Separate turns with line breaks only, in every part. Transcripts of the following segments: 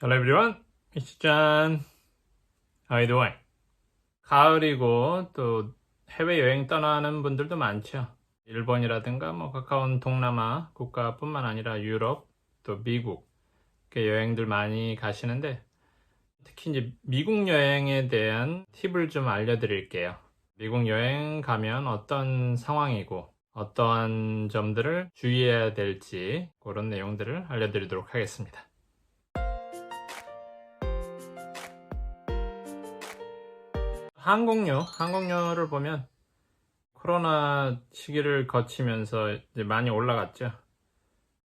Hello everyone, it's John. How you doing? 가을이고 또 해외여행 떠나는 분들도 많죠. 일본이라든가 뭐 가까운 동남아 국가뿐만 아니라 유럽 또 미국 여행들 많이 가시는데 특히 이제 미국 여행에 대한 팁을 좀 알려드릴게요. 미국 여행 가면 어떤 상황이고 어떠한 점들을 주의해야 될지 그런 내용들을 알려드리도록 하겠습니다. 항공료, 항공료를 보면 코로나 시기를 거치면서 많이 올라갔죠.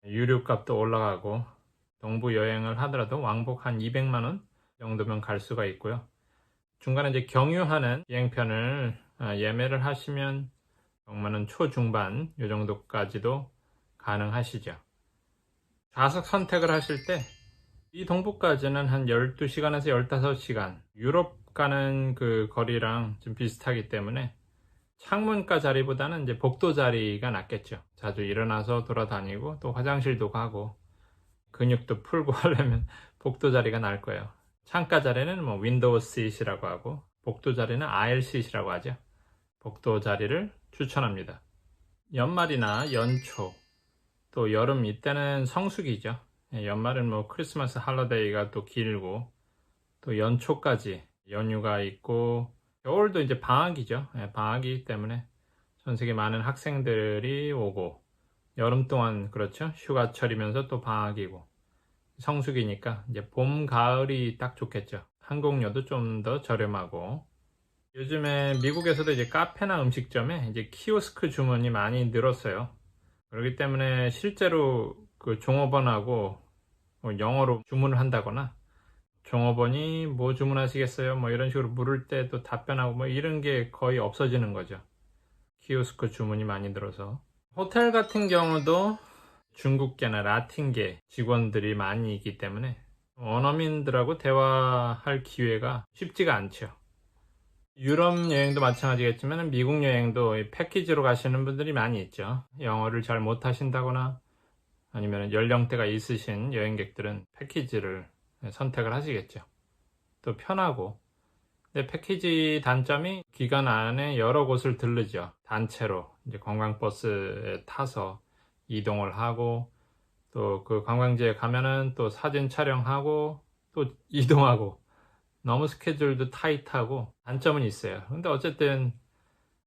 유류값도 올라가고 동부 여행을 하더라도 왕복 한 200만 원 정도면 갈 수가 있고요. 중간에 이제 경유하는 비행편을 아, 예매를 하시면 정말은 초중반 이 정도까지도 가능하시죠. 좌석 선택을 하실 때 이 동부까지는 한 12시간에서 15시간 유럽 가는 그 거리랑 좀 비슷하기 때문에 창문가 자리보다는 이제 복도 자리가 낫겠죠. 자주 일어나서 돌아다니고 또 화장실도 가고 근육도 풀고 하려면 복도 자리가 나을 거예요. 창가 자리는 뭐 윈도우 시트이라고 하고 복도 자리는 아일 시트이라고 하죠. 복도 자리를 추천합니다. 연말이나 연초 또 여름 이때는 성수기죠. 예, 연말은 뭐 크리스마스 할러데이가 또 길고 또 연초까지 연휴가 있고 겨울도 이제 방학이죠. 예, 방학이기 때문에 전 세계 많은 학생들이 오고 여름 동안 그렇죠. 휴가철이면서 또 방학이고 성수기니까 이제 봄 가을이 딱 좋겠죠. 항공료도 좀 더 저렴하고 요즘에 미국에서도 이제 카페나 음식점에 이제 키오스크 주문이 많이 늘었어요. 그렇기 때문에 실제로 그 종업원하고 뭐 영어로 주문을 한다거나 종업원이 뭐 주문하시겠어요? 뭐 이런 식으로 물을 때도 답변하고 뭐 이런 게 거의 없어지는 거죠. 키오스크 주문이 많이 들어서. 호텔 같은 경우도 중국계나 라틴계 직원들이 많이 있기 때문에 원어민들하고 대화할 기회가 쉽지가 않죠. 유럽 여행도 마찬가지겠지만 미국 여행도 패키지로 가시는 분들이 많이 있죠. 영어를 잘 못하신다거나 아니면 연령대가 있으신 여행객들은 패키지를 선택을 하시겠죠. 또 편하고. 근데 패키지 단점이 기간 안에 여러 곳을 들르죠. 단체로 이제 관광버스에 타서 이동을 하고 또 그 관광지에 가면은 또 사진 촬영하고 또 이동하고 너무 스케줄도 타이트하고 단점은 있어요. 근데 어쨌든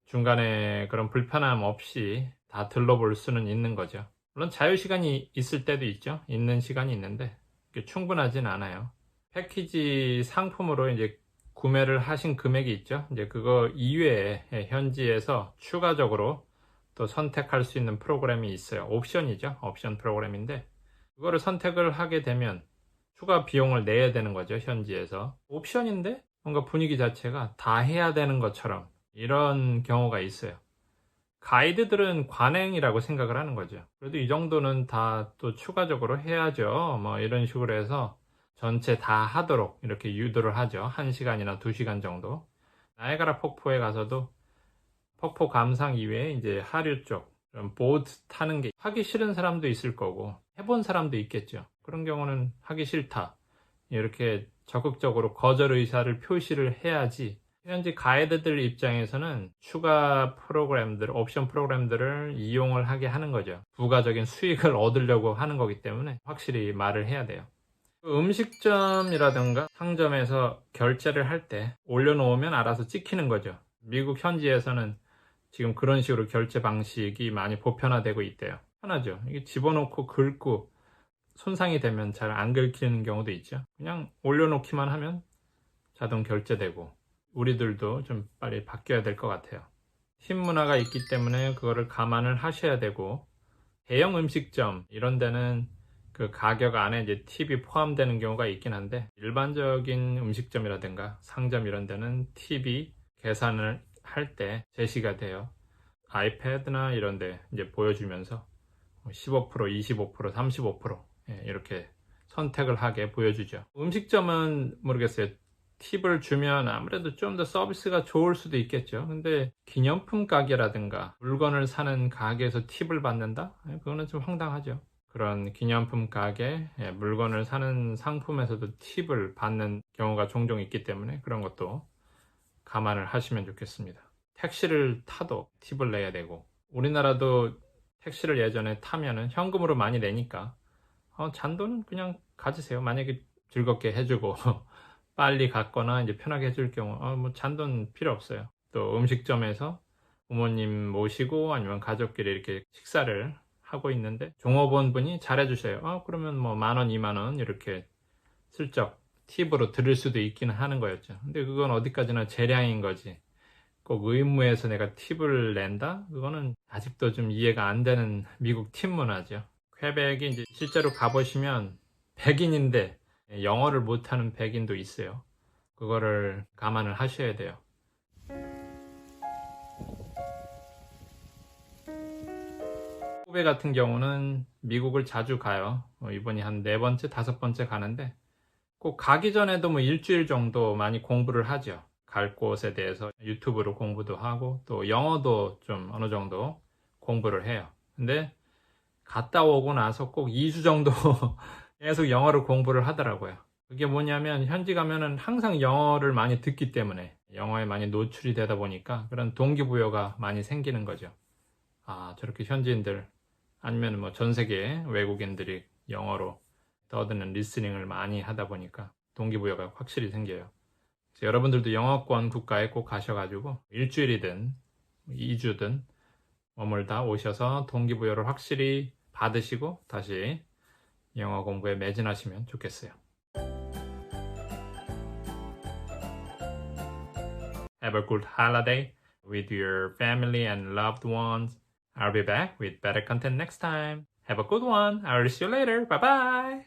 중간에 그런 불편함 없이 다 들러볼 수는 있는 거죠. 물론 자유 시간이 있을 때도 있죠. 있는 시간이 있는데 충분하진 않아요. 패키지 상품으로 이제 구매를 하신 금액이 있죠. 이제 그거 이외에 현지에서 추가적으로 또 선택할 수 있는 프로그램이 있어요. 옵션이죠. 옵션 프로그램인데 그거를 선택을 하게 되면 추가 비용을 내야 되는 거죠. 현지에서 옵션인데 뭔가 분위기 자체가 다 해야 되는 것처럼 이런 경우가 있어요. 가이드들은 관행이라고 생각을 하는 거죠. 그래도 이 정도는 다 또 추가적으로 해야죠. 뭐 이런 식으로 해서 전체 다 하도록 이렇게 유도를 하죠. 1시간이나 2시간 정도. 나이가라 폭포에 가서도 폭포 감상 이외에 이제 하류 쪽 보트 타는 게 하기 싫은 사람도 있을 거고 해본 사람도 있겠죠. 그런 경우는 하기 싫다. 이렇게 적극적으로 거절 의사를 표시를 해야지 현재 가이드들 입장에서는 추가 프로그램들, 옵션 프로그램들을 이용을 하게 하는 거죠. 부가적인 수익을 얻으려고 하는 거기 때문에 확실히 말을 해야 돼요. 음식점이라든가 상점에서 결제를 할 때 올려놓으면 알아서 찍히는 거죠. 미국 현지에서는 지금 그런 식으로 결제 방식이 많이 보편화되고 있대요. 편하죠. 이게 집어넣고 긁고 손상이 되면 잘 안 긁히는 경우도 있죠. 그냥 올려놓기만 하면 자동 결제되고 우리들도 좀 빨리 바뀌어야 될 것 같아요. 팀 문화가 있기 때문에 그거를 감안을 하셔야 되고 대형 음식점 이런 데는 그 가격 안에 이제 팁이 포함되는 경우가 있긴 한데 일반적인 음식점이라든가 상점 이런 데는 팁이 계산을 할 때 제시가 돼요. 아이패드나 이런 데 이제 보여주면서 15%, 25%, 35% 이렇게 선택을 하게 보여주죠. 음식점은 모르겠어요. 팁을 주면 아무래도 좀 더 서비스가 좋을 수도 있겠죠. 근데 기념품 가게라든가 물건을 사는 가게에서 팁을 받는다? 그거는 좀 황당하죠. 그런 기념품 가게 예, 물건을 사는 상품에서도 팁을 받는 경우가 종종 있기 때문에 그런 것도 감안을 하시면 좋겠습니다. 택시를 타도 팁을 내야 되고 우리나라도 택시를 예전에 타면은 현금으로 많이 내니까 어, 잔돈은 그냥 가지세요. 만약에 즐겁게 해주고 빨리 갔거나 이제 편하게 해줄 경우 어, 뭐 잔돈 필요 없어요. 또 음식점에서 부모님 모시고 아니면 가족끼리 이렇게 식사를 하고 있는데 종업원 분이 잘해주세요. 어, 그러면 뭐 만 원, 이만 원 이렇게 슬쩍 팁으로 들을 수도 있기는 하는 거였죠. 근데 그건 어디까지나 재량인 거지. 꼭 의무에서 내가 팁을 낸다? 그거는 아직도 좀 이해가 안 되는 미국 팁 문화죠. 퀘벡이 이제 실제로 가보시면 백인인데 영어를 못하는 백인도 있어요. 그거를 감안을 하셔야 돼요. 후배 같은 경우는 미국을 자주 가요. 어, 이번이 한 네 번째, 다섯 번째 가는데 꼭 가기 전에도 뭐 일주일 정도 많이 공부를 하죠. 갈 곳에 대해서 유튜브로 공부도 하고 또 영어도 좀 어느 정도 공부를 해요. 근데 갔다 오고 나서 꼭 2주 정도 계속 영어를 공부를 하더라고요. 그게 뭐냐면 현지 가면은 항상 영어를 많이 듣기 때문에 영어에 많이 노출이 되다 보니까 그런 동기부여가 많이 생기는 거죠. 아, 저렇게 현지인들 아니면 뭐 전 세계 외국인들이 영어로 떠드는 리스닝을 많이 하다 보니까 동기부여가 확실히 생겨요. 여러분들도 영어권 국가에 꼭 가셔가지고 일주일이든 2주든 머물다 오셔서 동기부여를 확실히 받으시고 다시 영어 공부에 매진하시면 좋겠어요. Have a good holiday with your family and loved ones. I'll be back with better content next time. Have a good one. I'll see you later. Bye bye.